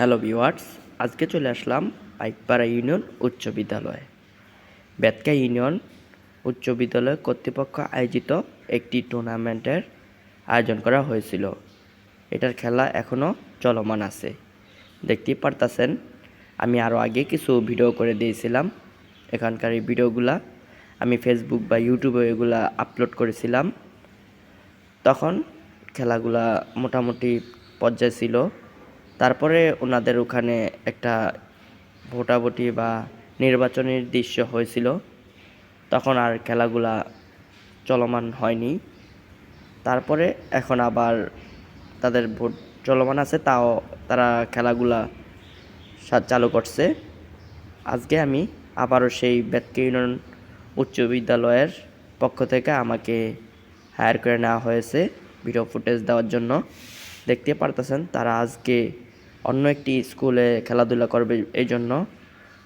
Hello viewers আজকে চলে আসলাম Paikpara union উচ্চ বিদ্যালয়ে। বেতকা ইউনিয়ন উচ্চ বিদ্যালয় কর্তৃপক্ষ আয়োজিত একটি টুর্নামেন্টের আয়োজন করা হয়েছিল। এটার খেলা এখনও চলমান আছে। দেখতেই পারতাছেন, আমি আরও আগে কিছু ভিডিও করে দিয়েছিলাম। এখানকার এই ভিডিওগুলা আমি ফেসবুক বা ইউটিউবে এগুলা আপলোড করেছিলাম। তখন খেলাগুলা মোটামুটি পর্যায়ে ছিল। তারপরে ওনাদের ওখানে একটা ভোটাভুটি বা নির্বাচনের দৃশ্য হয়েছিল। তখন আর খেলাগুলা চলমান হয়নি। তারপরে এখন আবার তাদের ভোট চলমান আছে, তাও তারা খেলাগুলা চালু করছে। আজকে আমি আবারও সেই বেতকে ইউনিয়ন উচ্চ বিদ্যালয়ের পক্ষ থেকে আমাকে হায়ার করে নেওয়া হয়েছে ভিডিও ফুটেজ দেওয়ার জন্য। দেখতে পারতেছেন তারা আজকে অন্য একটি স্কুলে খেলাধুলা করবে এই জন্য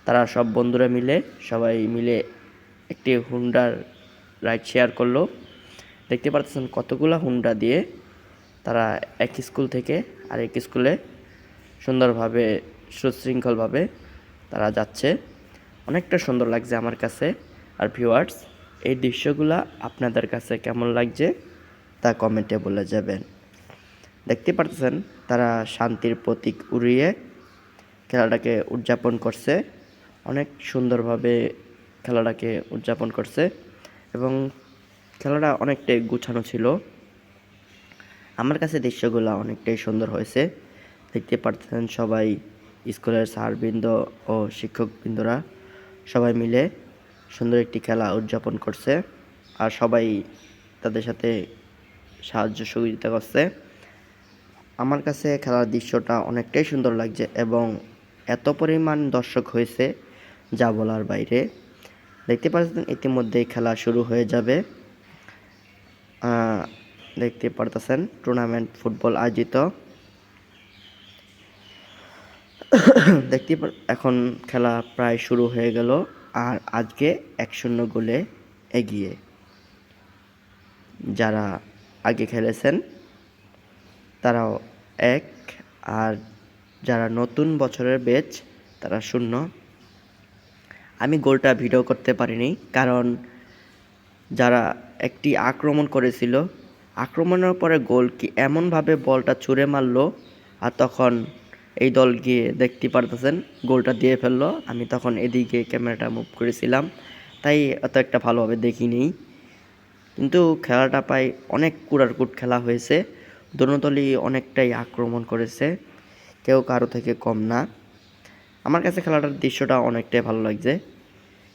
তারা সব বন্ধুরা মিলে, সবাই মিলে একটি হুন্ডার রাইড শেয়ার করল। দেখতে পারতেছেন কতগুলো হুন্ডা দিয়ে তারা এক স্কুল থেকে আরেক স্কুলে সুন্দরভাবে, সুশৃঙ্খলভাবে তারা যাচ্ছে। অনেকটা সুন্দর লাগছে আমার কাছে। আর ভিউয়ার্স এই দৃশ্যগুলা আপনাদের কাছে কেমন লাগছে তা কমেন্টে বলে যাবেন। দেখতে পারতেছেন, তারা শান্তির প্রতীক উড়িয়ে খেলাটাকে উদযাপন করছে। অনেক সুন্দরভাবে খেলাটাকে উদযাপন করছে এবং খেলাটা অনেকটাই গুছানো ছিল। আমার কাছে দৃশ্যগুলো অনেকটাই সুন্দর হয়েছে। দেখতে পারতেছেন সবাই, স্কুলের স্যারবৃন্দ ও শিক্ষকবৃন্দরা সবাই মিলে সুন্দর একটি খেলা উদযাপন করছে আর সবাই তাদের সাথে সাহায্য সহযোগিতা করছে। আমার কাছে খেলার দৃশ্যটা অনেকটাই সুন্দর লাগছে এবং এত পরিমাণ দর্শক হয়েছে যা বলার বাইরে। দেখতে পাচ্ছেন ইতিমধ্যেই খেলা শুরু হয়ে যাবে। দেখতে পারতেছেন টুর্নামেন্ট ফুটবল আয়োজিত। দেখতে এখন খেলা প্রায় শুরু হয়ে গেল, আর আজকে এক শূন্য গোলে এগিয়ে যারা আগে খেলেছেন তারাও এক, আর যারা নতুন বছরের ব্যাচ তারা শূন্য। আমি গোলটা ভিডিও করতে পারিনি, কারণ যারা একটি আক্রমণ করেছিল, আক্রমণের পরে গোল কি এমনভাবে বলটা ছুঁড়ে মারলো, আর তখন এই দল গিয়ে দেখতে পারতেছেন গোলটা দিয়ে ফেলল। আমি তখন এদিকে ক্যামেরাটা মুভ করেছিলাম, তাই অত একটা ভালোভাবে দেখিনি। কিন্তু খেলাটা প্রায় অনেক কুড়ারকুট খেলা হয়েছে। দোনো দলই অনেকটাই আক্রমণ করেছে, কেউ কারও থেকে কম না। আমার কাছে খেলাটার দৃশ্যটা অনেকটাই ভালো লাগছে,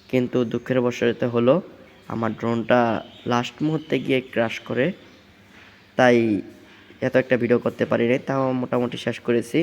কিন্তু দুঃখের বসতে হলো, আমার ড্রোনটা লাস্ট মুহূর্তে গিয়ে ক্রাশ করে, তাই এত একটা ভিডিও করতে পারিনি, তাও মোটামুটি শেষ করেছি।